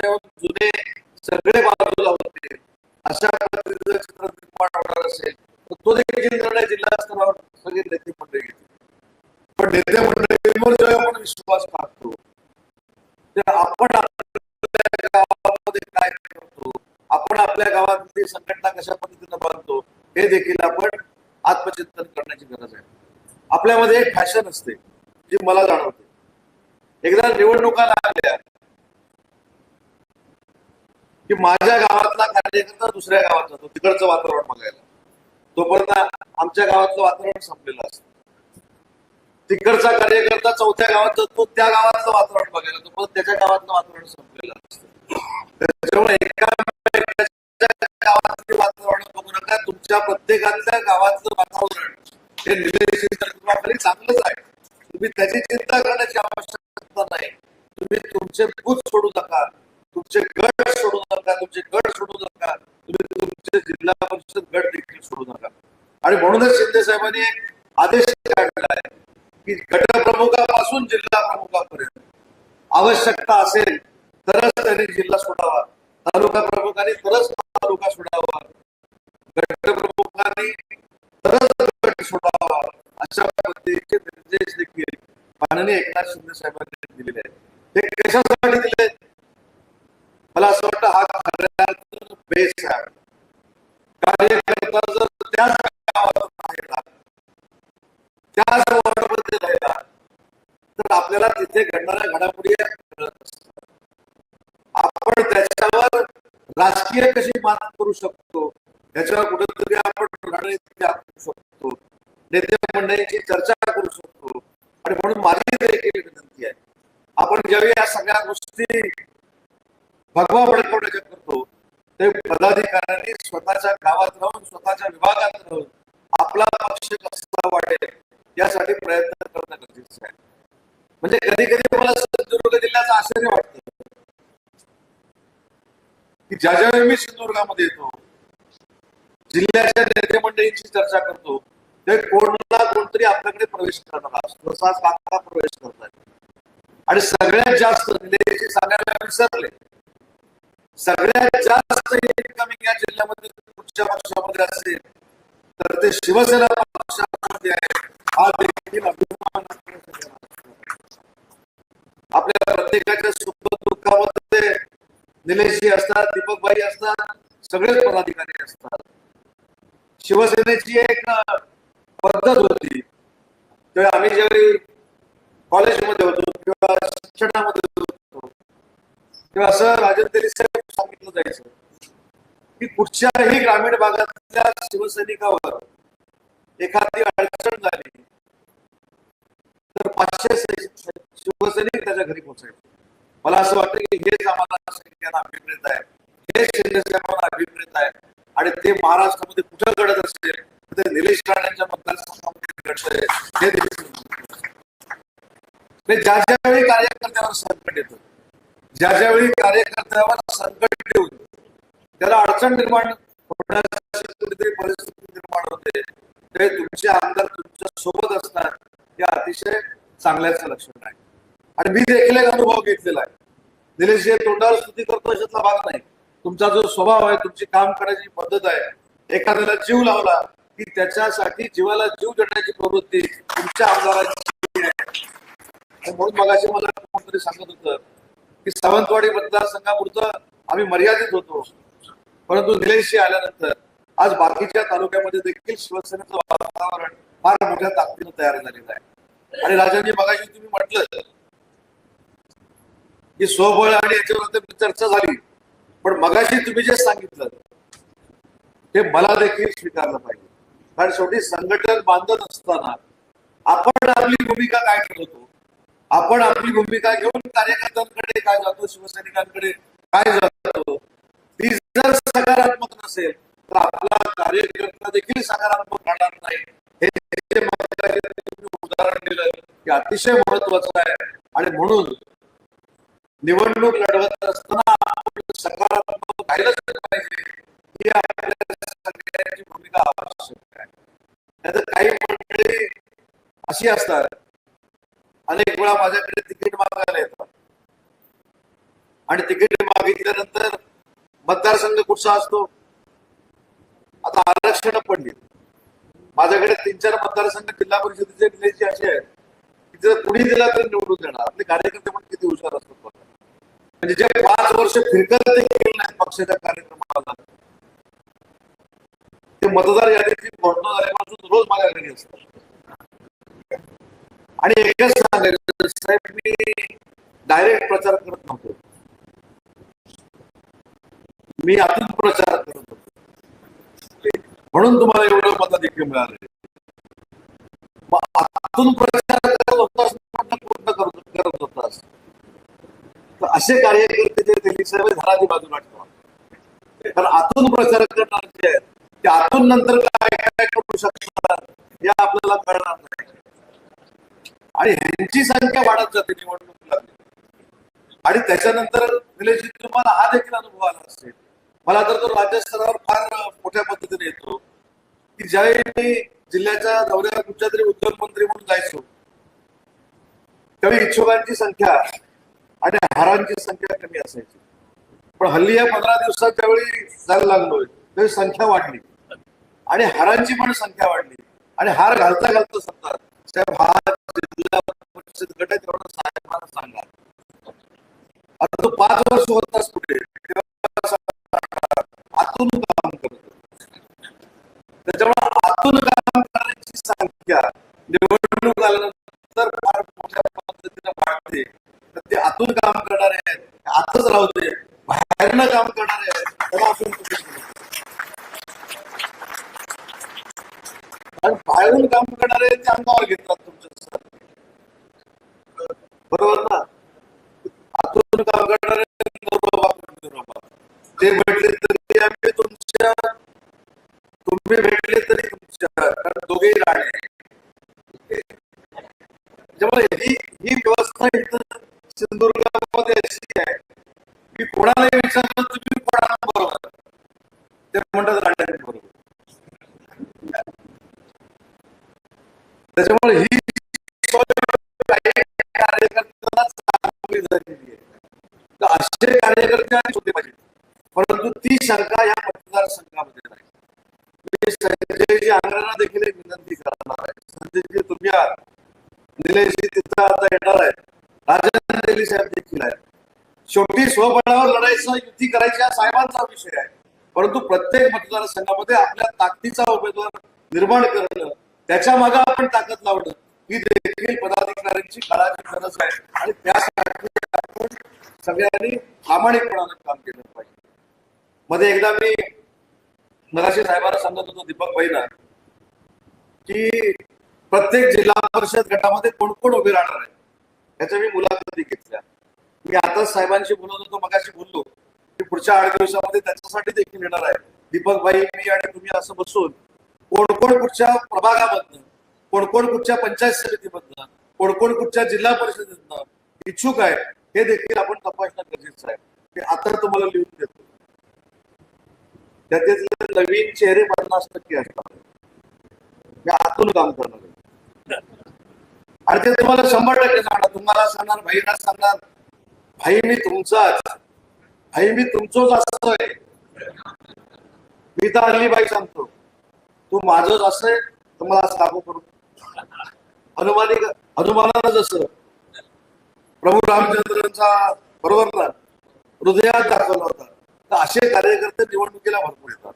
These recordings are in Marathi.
जुने सगळे बाजूला होते. अशा पद्धतीचं चित्र निर्माण होणार असेल तर तो देखील निर्णय जिल्हा स्तरावर सगळे नेते मंडळी घेते पण नेते मंडळीवर जेव्हा आपण विश्वास टाकतो तर आपण आपल्या गावामध्ये काय करतो आपण आपल्या गावातली संघटना कशा पद्धतीनं बांधतो हे देखील आपण आत्मचिंतन करण्याची गरज आहे. आपल्यामध्ये एक फॅशन असते जी मला जाणवते. एकदा निवडणुका लागल्या की माझ्या गावातला कार्यकर्ता दुसऱ्या गावात जातो तिकडचं वातावरण बघायला. तोपर्यंत आमच्या गावातलं वातावरण संपलेलं असतं. तिकडचा कार्यकर्ता चौथ्या गावात जातो त्या गावातलं वातावरण बघायला. तोपर्यंत त्याच्या गावातलं वातावरण संपलेलं असतं. त्याच्यामुळे एका वातावरण बघू नका तुमच्या प्रत्येकातल्या गावातलं वातावरण हे निलेश चांगलंच आहे. तुम्ही त्याची चिंता करण्याची आवश्यकता नाही. तुम्ही तुमचे भूत सोडू नका. तुमचे गट सोडू नका तुमचे गट सोडू नका. तुम्ही तुमचे जिल्हा परिषद गट देखील सोडू नका. आणि म्हणूनच शिंदे साहेबांनी एक आदेश काढला आहे की गटप्रमुखापासून जिल्हा प्रमुखापर्यंत आवश्यकता असेल तरच त्यांनी जिल्हा सोडावा. तालुका प्रमुखांनी तरच तालुका सोडावा. गटप्रमुखांनी तरच गट सोडावा अशा पद्धतीचे निर्देश देखील माननीय एकनाथ शिंदे साहेबांनी दिलेले आहेत. हे कशासाठी दिले आहेत मला असं वाटतं हा खऱ्या बेस आहे. कार्यकर्ता जर त्याच गावात राहिला त्याच वॉर्डमध्ये राहिला तर आपल्याला तिथे घडणाऱ्या घडामोडी आपण त्याच्यावर राजकीय कशी मात करू शकतो? याच्यावर कुठेतरी आपण रणनीती आखू शकतो. नेते मंडळींची चर्चा करू शकतो. आणि म्हणून माझी देखील विनंती आहे. आपण ज्यावेळी या सगळ्या गोष्टी भगवा भडकवण्याच्या करतो. ते पदाधिकाऱ्यांनी स्वतःच्या गावात राहून स्वतःच्या विभागात राहून आपला पक्ष कसा वाढेल यासाठी प्रयत्न करणं गरजेचं आहे. म्हणजे कधी कधी मला सिंधुदुर्ग जिल्ह्याचं आश्चर्य वाटत. की ज्या ज्यावेळी मी सिंधुदुर्गामध्ये येतो जिल्ह्याच्या नेते मंडळींची चर्चा करतो ते कोणला कोणतरी आपल्याकडे प्रवेश करणार असतो काका प्रवेश करतात आणि सगळ्यात जास्त सांगायला विसरले. सगळ्यात जास्त इनकमिंग या जिल्ह्यामध्ये कुठच्या पक्षामध्ये असेल तर ते शिवसेना पक्षामध्ये आहे. हा देखील अभिमान आपल्या प्रत्येकाच्या सुख दुःखामध्ये निलेशजी असतात दीपकबाई असतात सगळेच पदाधिकारी असतात. शिवसेनेची एक पद्धत होती. तेव्हा आम्ही ज्यावेळी कॉलेजमध्ये होतो किंवा शिक्षणामध्ये होतो किंवा असं राजन साहेब सांगितलं जायचं की कुठच्याही ग्रामीण भागातल्या शिवसैनिकावर एखादी अडचण झाली तर पाचशे शिवसैनिक त्याच्या घरी पोहोचायचे. मला असं वाटतं की हेच आम्हाला सैनिकांना अभिप्रेत आहे. हेच शिंदे साहेबांना अभिप्रेत आहे. आणि ते महाराष्ट्रामध्ये कुठं घडत असेल ते निलेश राणेंच्या मतदारसंघामध्ये घडतंय हे ज्या ज्यावेळी कार्यकर्त्यावर संकट येतं ज्या ज्यावेळी कार्यकर्त्यावर संकट येऊन त्याला अडचण निर्माण होण्याची कुठेतरी परिस्थिती निर्माण होते ते तुमचे आमदार तुमच्यासोबत असतात हे अतिशय चांगल्याचं लक्षण आहे. आणि मी देखील एक अनुभव घेतलेला आहे. निलेश हे तोंडावर स्तुती करतो अशातला भाग नाही. तुमचा जो स्वभाव आहे तुमची काम करण्याची पद्धत आहे एखाद्याला जीव लावला की त्याच्यासाठी जीवाला जीव देण्याची प्रवृत्ती तुमच्या आमदारांची आहे. म्हणून मगाशी मला कोणतरी सांगत होतं की सावंतवाडी मतदारसंघापुरतं आम्ही मर्यादित होतो. परंतु निलेशजी आल्यानंतर आज बाकीच्या तालुक्यामध्ये देखील शिवसेनेचं वातावरण फार मोठ्या ताकदीनं तयार झालेलं आहे. आणि राजांनी मगाशी तुम्ही म्हटलं की स्वबळ आणि याच्यावर चर्चा झाली. पण मगाशी तुम्ही जे सांगितलं ते मला देखील स्वीकारलं पाहिजे. कारण शेवटी संघटन बांधत असताना आपण आपली भूमिका काय ठरवतो? आपण आपली भूमिका घेऊन कार्यकर्त्यांकडे काय जातो शिवसैनिकांकडे काय जातो ती जर सकारात्मक नसेल तर आपला कार्यकर्ता देखील सकारात्मक राहणार नाही. हे उदाहरण दिलं की अतिशय महत्वाचं आहे. आणि म्हणून निवडणूक लढवत असताना आपण सकारात्मक राहिलंच पाहिजे ही आपल्या सगळ्यांची भूमिका आवश्यक आहे. नाहीतर काही मंडळी अशी असतात अनेक वेळा माझ्याकडे तिकीट मागायला येतात. आणि तिकीट मागितल्यानंतर मतदारसंघ कुठचा असतो? आता आरक्षण पडली माझ्याकडे तीन चार मतदारसंघ जिल्हा परिषदेचे दिल्याची अशी आहे की जर कुणी दिला तर निवडून देणार. आपले कार्यकर्ते पण किती हुशार असतात म्हणजे जे पाच वर्ष फिरकत केले नाही पक्षाच्या कार्यक्रमाला. ते मतदार यादीची घोषणा झाल्यापासून रोज माझ्या घरी असतात. आणि एकच सांगायचं साहेब मी डायरेक्ट प्रचार करत नव्हतो. मी आतून प्रचार करत होतो. म्हणून तुम्हाला एवढं मताधिक्य मिळाले मग आतून प्रचार करत होतास पूर्ण करत करत होतास. तर असे कार्यकर्ते जे दिल्ली साहेब घराची बाजूला ठेवा. कारण आतून प्रचार करणार जे आहेत ते आतून नंतर काय काय करू शकतात हे आपल्याला कळणार नाही आणि ह्यांची संख्या वाढत जाते निवडणूक लागली आणि त्याच्यानंतर निलेशजी तुम्हाला हा देखील अनुभव आला असेल. मला तर तो राज्यस्तरावर फार मोठ्या पद्धतीने येतो. की ज्यावेळी मी जिल्ह्याच्या दौऱ्यावर कुठच्या तरी उद्योगमंत्री म्हणून जायचो त्यावेळी इच्छुकांची संख्या आणि हारांची संख्या कमी असायची. पण हल्ली या पंधरा दिवसात ज्यावेळी जायला लागलोय त्यावेळी संख्या वाढली. आणि हारांची पण संख्या वाढली. आणि हार घालता घालता सत्ता साहेब हा जिल्हा परिषद गट आहे तेवढं साहेबांना सांगा. आता तो पाच वर्ष होताच कुठे आतून काम करतो. त्याच्यामुळे आतून काम करण्याची संख्या निवडणूक आल्यानंतर फार मोठ्या पद्धतीने वाढते. तर ते आतून काम करणारे आहेत. आतच राहते बाहेरनं काम करणारे आहेत. त्याला आपण की कोणालाही विचारलं तुम्ही कोणाला बरोबर ते म्हणतात राणे बरोबर त्याच्यामुळे ही सोय काही कार्यकर्त्यांना चांगली झालेली आहे तर असे कार्यकर्ते आणि होते पाहिजे परंतु ती शंका या मतदारसंघामध्ये नाही मी संजयजी आंग्रेना देखील एक विनंती करणार आहे संजयजी तुम्ही आहात निलेशजी तिथं आता येणार आहेत राजन दिल्ली साहेब देखील आहेत शेवटी स्वबळावर लढायचं युती करायची हा साहेबांचा विषय आहे. परंतु प्रत्येक मतदारसंघामध्ये आपल्या ताकदीचा उमेदवार निर्माण करणं त्याच्यामागे आपण ताकद लावणं ही देखील पदाधिकाऱ्यांची काळाची गरज आहे. आणि त्यासाठी आपण सगळ्यांनी प्रामाणिकपणानं काम केलं पाहिजे. मध्ये एकदा मी मगाशी साहेबांना सांगत होतो दीपक भाईना की प्रत्येक जिल्हा परिषद गटामध्ये कोण कोण उभे राहणार आहे याच्या मी मुलाखती घेतल्या. मी आता साहेबांशी बोलत होतो मगाशी बोललो की पुढच्या आठ दिवसामध्ये त्याच्यासाठी देखील येणार आहे. दीपक भाई मी आणि तुम्ही असं बसून कोण कोण कुठच्या प्रभागामधनं कोण कोण कुठच्या पंचायत समितीमधनं कोण कोण कुठच्या जिल्हा परिषदेतनं इच्छुक आहे हे देखील आपण तपासणं गरजेचं आहे. ते आता तुम्हाला लिहून देतो. त्यातील नवीन चेहरे पन्नास टक्के असतात. मी आतून काम करणार आणि ते तुम्हाला शंभर टक्के सांगणार तुम्हाला सांगणार भाईला सांगणार भाई मी तुमचाच भाई मी तुमचोच असतोय मी तर हल्ली बाई सांगतो. तू माझंच असंय तर मला असं लागू करू. हनुमानी हनुमानानं जसं प्रभू रामचंद्रांचा बरोबर ना हृदयात दाखवला होता. तर असे कार्यकर्ते निवडणुकीला भरपूर येतात.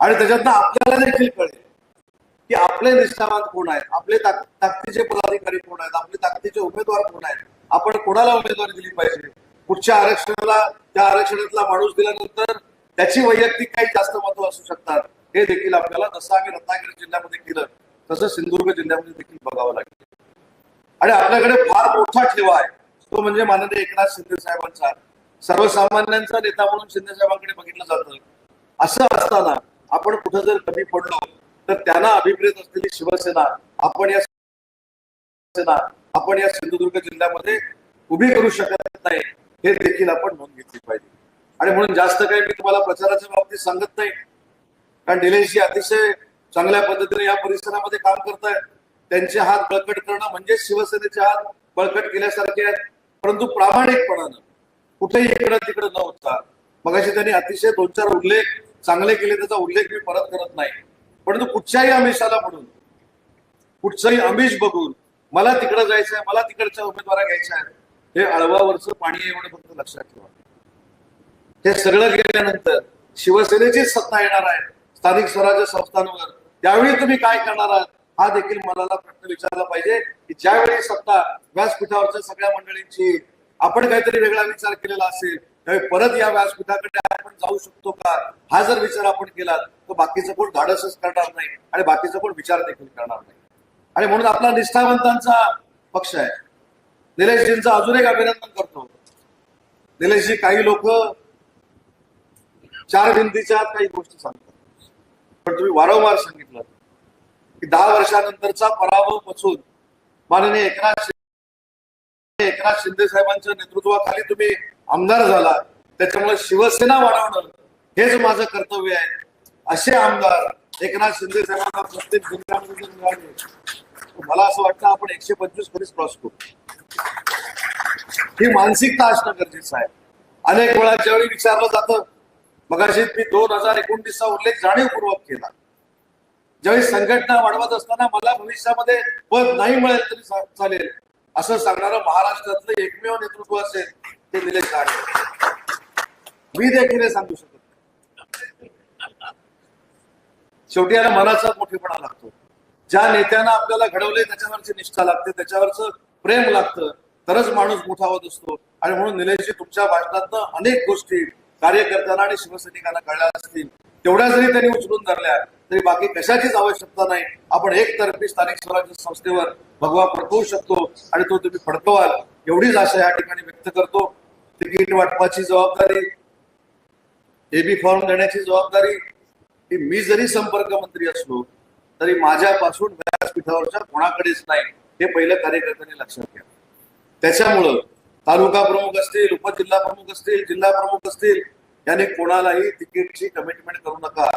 आणि त्याच्यातनं आपल्याला देखील कळेल की आपले निष्ठावान कोण आहेत? आपले ताकदीचे पदाधिकारी कोण आहेत? आपले ताकदीचे उमेदवार कोण आहेत? आपण कोणाला उमेदवारी दिली पाहिजे? पुढच्या आरक्षणाला त्या आरक्षणातला माणूस दिल्यानंतर त्याची वैयक्तिक काही जास्त महत्त्व असू शकतात. हे देखील आपल्याला जसं आम्ही रत्नागिरी जिल्ह्यामध्ये केलं. तसं सिंधुदुर्ग जिल्ह्यामध्ये देखील बघावं लागेल. आणि आपल्याकडे फार मोठा ठेवा आहे. तो म्हणजे माननीय एकनाथ शिंदे साहेबांचा. सर्वसामान्यांचा नेता म्हणून शिंदे साहेबांकडे बघितलं जातं. असं असताना आपण कुठं जर कमी पडलो तर त्यांना अभिप्रेत असलेली शिवसेना आपण या सेना आपण या सिंधुदुर्ग जिल्ह्यामध्ये उभी करू शकत नाही हे देखील आपण नोंद घेतली पाहिजे. आणि म्हणून जास्त काही मी तुम्हाला प्रचाराच्या बाबतीत सांगत नाही. कारण निलेशजी अतिशय चांगल्या पद्धतीने या परिसरामध्ये काम करतायत. त्यांचे हात बळकट करणं म्हणजे शिवसेनेचे हात बळकट केल्यासारखे आहेत. परंतु प्रामाणिकपणानं कुठेही इकडं तिकडं न होता मगाशी त्यांनी अतिशय दोन चार उल्लेख चांगले केले त्याचा उल्लेख मी परत करत नाही. परंतु कुठच्याही आमिषाला म्हणून कुठचंही आमिष बघून मला तिकडं जायचं आहे मला तिकडच्या उमेदवारा घ्यायच्या. आहेत हे अळवावरचं पाणी एवढं फक्त लक्षात ठेवा. हे सगळं गेल्यानंतर शिवसेनेची सत्ता येणार आहे. स्थानिक स्वराज्य संस्थांवर. त्यावेळी तुम्ही काय करणार आहात? हा देखील मनाला प्रश्न विचारला पाहिजे की ज्यावेळी सत्ता व्यासपीठावरच्या सगळ्या मंडळींची आपण काहीतरी वेगळा विचार केलेला असेल त्यावेळी परत या व्यासपीठाकडे आपण जाऊ शकतो का? हा जर विचार आपण केला तर बाकीचं कोण धाडसच करणार नाही आणि बाकीचं कोण विचार देखील करणार नाही. आणि म्हणून आपला निष्ठावंतांचा पक्ष आहे. निलेशजींचं अजून एक अभिनंदन करतो. निलेशजी काही लोक चार भिंतीच्या काही गोष्टी सांगतात. पण तुम्ही वारंवार सांगितलं की दहा वर्षानंतरचा पराभव पचून माननीय एकनाथ शिंदे एकनाथ शिंदे साहेबांच्या नेतृत्वाखाली तुम्ही आमदार झाला. त्याच्यामुळे शिवसेना वाढवणं हेच माझं कर्तव्य आहे. असे आमदार एकनाथ शिंदे साहेबांना प्रत्येक जिल्ह्यामध्ये जर मिळाले. मला असं वाटतं आपण एकशे पंचवीस कधीच क्रॉस करू. ही मानसिकता असणं गरजेचं आहे. अनेक वेळा ज्यावेळी विचारलं जातं मगाशी मी दोन हजार एकोणतीसचा उल्लेख जाणीवपूर्वक केला. ज्यावेळी संघटना वाढवत असताना मला भविष्यामध्ये पद नाही मिळेल तरी चालेल असं सांगणारं महाराष्ट्रातलं एकमेव नेतृत्व असेल ते निलेश राणे मी देखील सांगू शकत नाही. शेवटी याला मनाचा मोठेपणा लागतो. ज्या नेत्यांना आपल्याला घडवले त्याच्यावरची निष्ठा लागते त्याच्यावरचं प्रेम लागतं. तरच माणूस मोठा होत असतो. आणि म्हणून निलेशजी तुमच्या भाषणातनं अनेक गोष्टी कार्यकर्त्यांना आणि शिवसैनिकांना कळल्या असतील. तेवढ्या जरी त्यांनी उचलून धरल्या तरी बाकी कशाचीच आवश्यकता नाही. आपण एकतर्फी स्थानिक स्वराज्य संस्थेवर भगवा फडकवू शकतो आणि तो तुम्ही फडकवाल एवढीच आशा या ठिकाणी व्यक्त करतो. तिकीट वाटपाची जबाबदारी एबी फॉर्म देण्याची जबाबदारी मी जरी संपर्क मंत्री असलो तरी माझ्यापासून व्यासपीठावरच्या कोणाकडेच नाही हे पहिलं कार्यकर्त्यांनी लक्षात घ्या. त्याच्यामुळं तालुका प्रमुख असतील उपजिल्हा प्रमुख असतील जिल्हा प्रमुख असतील याने कोणालाही तिकीटची कमिटमेंट करू नका.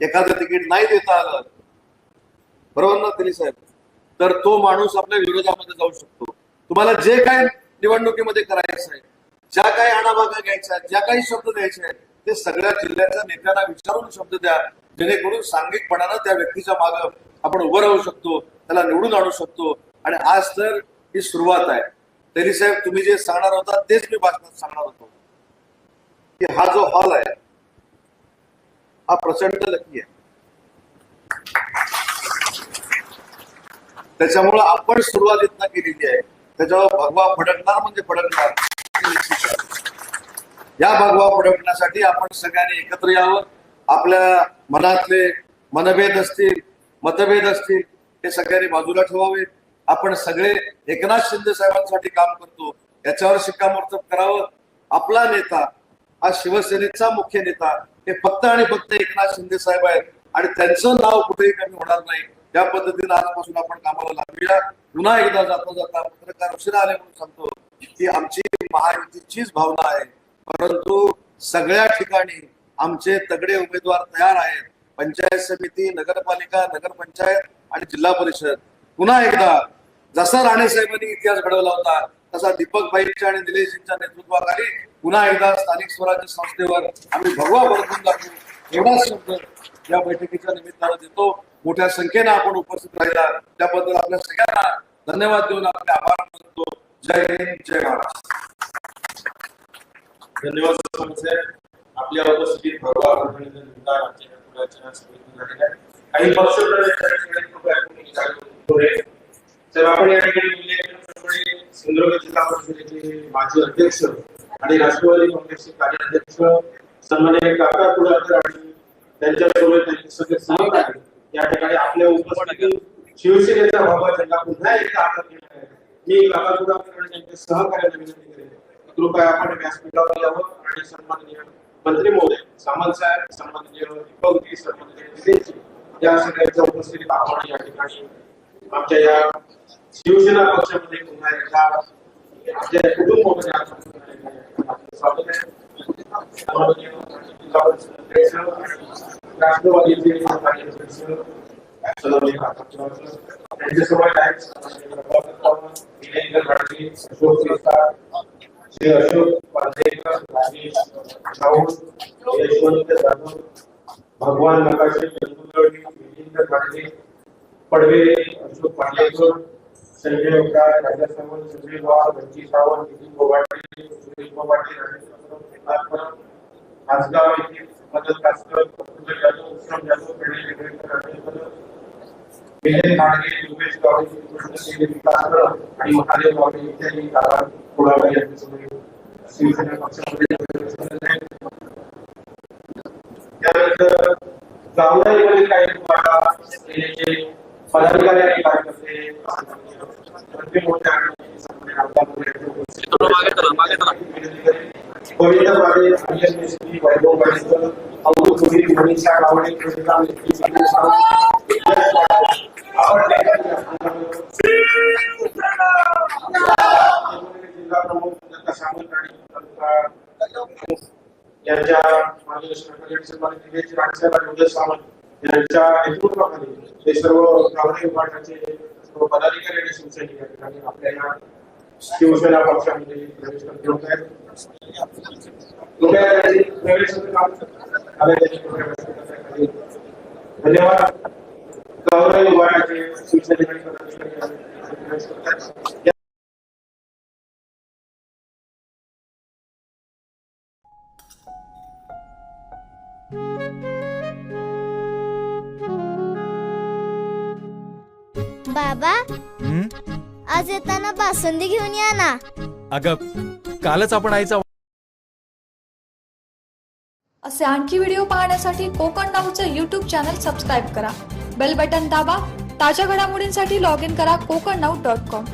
एखादं तिकीट नाही देता आलं बरोबर ना तरी साहेब? तर तो माणूस आपल्या विरोधामध्ये जाऊ शकतो. तुम्हाला जे काय निवडणुकीमध्ये करायचं आहे ज्या काही आणाभागा घ्यायच्या ज्या काही शब्द द्यायचे आहेत ते सगळ्या जिल्ह्याच्या नेत्यांना विचारून शब्द द्या. जेणेकरून सांघिकपणानं त्या व्यक्तीच्या मागं आपण उभं राहू शकतो त्याला निवडून आणू शकतो. आणि आज तर ही सुरुवात आहे. तरी साहेब तुम्ही जे सांगणार होता तेच मी भाषणात सांगणार होतो. की हा जो हॉल आहे हा प्रचंड लकी आहे. त्याच्यामुळं आपण सुरुवात केलेली आहे. त्याच्यावर भगवा फडकणार म्हणजे फडकणार. या भगवा फडकण्यासाठी आपण सगळ्यांनी एकत्र यावं. आपल्या मनातले मनभेद असतील मतभेद असतील हे सगळ्यांनी बाजूला ठेवावे आपण सगळे एकनाथ शिंदे साहेबांसाठी काम करतो. याच्यावर शिक्कामोर्तब करावं. आपला नेता हा शिवसेनेचा मुख्य नेता हे फक्त आणि फक्त एकनाथ शिंदे साहेब आहेत. आणि त्यांचं नाव कुठेही कमी होणार नाही. या पद्धतीने आजपासून आपण कामाला लागूया. पुन्हा एकदा जाता जाता पत्रकार उशिरा आले म्हणून सांगतो की आमची महायुतीचीच भावना आहे. परंतु सगळ्या ठिकाणी आमचे तगडे उमेदवार तयार आहेत. पंचायत समिती नगरपालिका नगरपंचायत आणि जिल्हा परिषद. पुन्हा एकदा जसा राणे साहेबांनी इतिहास घडवला होता तसा दीपक भाईच्या आणि निलेशजींच्या नेतृत्वाखाली पुन्हा एकदा स्थानिक स्वराज्य संस्थेवर आम्ही भगवा बदलून दाखवू एवढा शब्द या बैठकीच्या निमित्तानं देतो. मोठ्या संख्येनं आपण उपस्थित राहिला. त्याबद्दल आपल्या सगळ्यांना धन्यवाद देऊन आपले आभार मानतो. जय हिंद जय महाराष्ट्र. धन्यवाद आपल्या उपस्थितीत भगवा अभिनंदन विभाग आमच्या या पुण्याच्या समितीने काही पक्ष तर आपण या ठिकाणी सिंधुदुर्ग जिल्हा परिषदेचे माजी अध्यक्ष आणि राष्ट्रवादी काँग्रेसचे कार्याध्यक्ष सन्मान्य काका कुडाळकर आणि त्यांच्यासोबत त्यांचे सगळे सहकारी या ठिकाणी आपल्या उपस्थितीत शिवसेनेचा बाबा झेंडा पुन्हा एकदा हातात घेणार आहे. मी काका कुडाळकर आणि त्यांच्या सहकार्याला विनंती करेन. कृपया आपण व्यासपीठावर यावं आणि सन्माननीय मंत्री महोदय सामंत साहेब संबंधित दीपकजी संबंधित या सगळ्यांच्या उपस्थितीत आपण या ठिकाणी आमच्या या शिवसेना पक्षामध्ये पुन्हा एकदा आमच्या कुटुंबामध्ये राष्ट्रवादीचे त्यांच्यासोबत आहेत अशोक भगवान नकाशे पडवे अशोक पांडेकर संजय ओका राजा सावंत संजय पवार भंजी सावंत नितीन बोबाटे सुरेश बोबाटे राजेश आजगाव येथील मदत कासकर प्रफुल्ल जाधव उत्तम जाधव पेढे वेगवेगळे विजय खाडगे योगेश गावडे कृष्णदेवी विकासकर आणि महादेव गावडे इत्यादी गावात पुढाकार यांच्यासमोर शिवसेना पक्षामध्ये त्यानंतर काही तुम्हाला पदाधिकारी आणि कार्यकर्ते गोविंद पाडे अनिल मिस्त्री वैभव पाडेकर अवधू पुरी मनीषा गावडे कृष्णा मिस्त्री संजय सावंत यश पाडे. आपण जिल्हा प्रमुख दत्ता सामंत आणि तालुका प्रमुख यांच्या मार्गदर्शनाखाली उदय यांच्या नेतृत्वाखाली हे सर्व गावडे विभागाचे सर्व पदाधिकारी आणि शिवसैनिक या ठिकाणी आपल्या या शिवसेना पक्षामध्ये प्रवेश करत आहेत धन्यवाद. गौरव विभागाचे शिवसैनिक बाबा. हं? आज येताना बासुंदी घेऊन या ना. अगं कालच आपण आईचा असे आणखी व्हिडिओ पाहण्यासाठी कोकण नाऊचं यूट्यूब चॅनल सबस्क्राईब करा. बेल बटन दाबा. ताज्या घडामोडींसाठी लॉग इन करा कोकण नाऊ डॉट कॉम